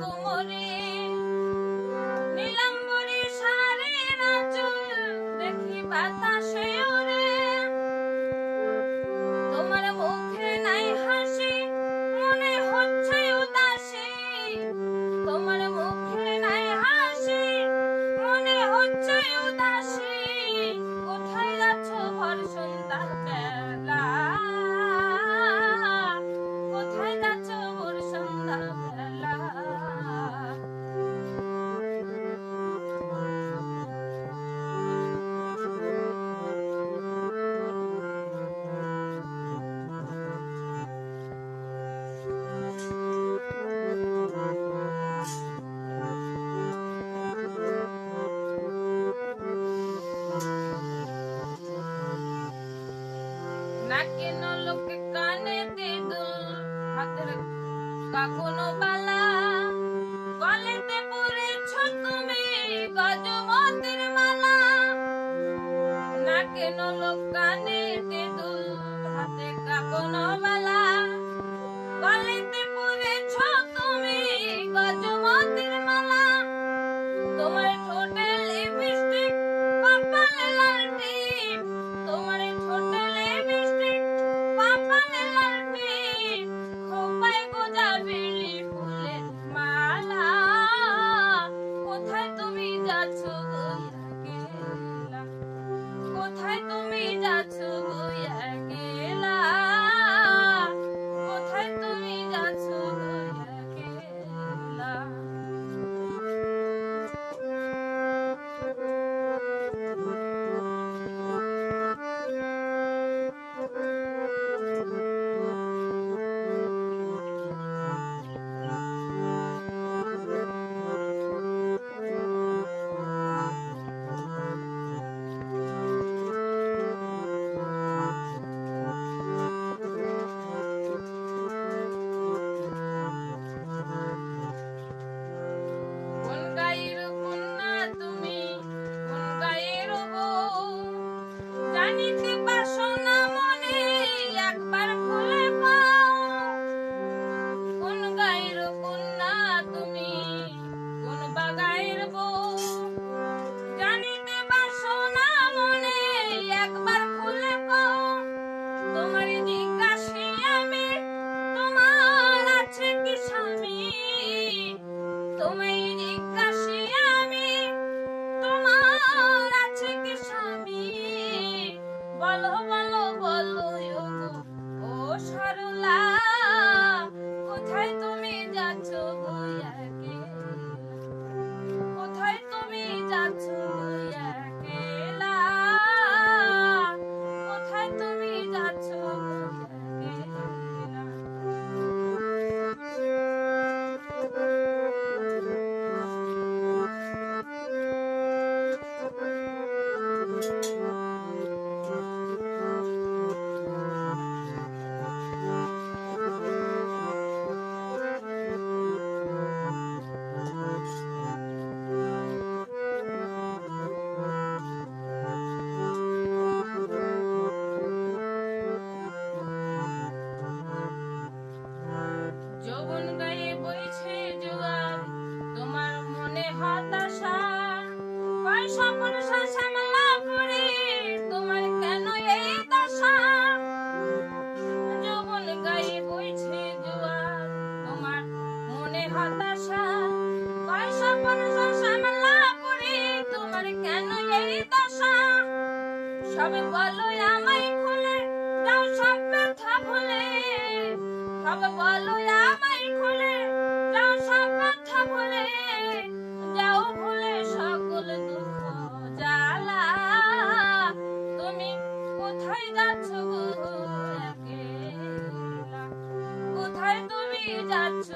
কোমরে নীলাম্বরী সারে নাচুল দেখি বাতাসে কেন লোকে কানেতে দুল হাতের কাকুনো বালা। গলেতে পরেছ তুমি গজমতির So. শ্রবণ গায়ে বইছে জোয়ার। তোমার মনে হতাশা কয় স্বপ্ন শ্যামলা করে তোমার কেন এই দশা? গায়ে বইছে জোয়ার, তোমার মনে হতাশা যাচ্ছ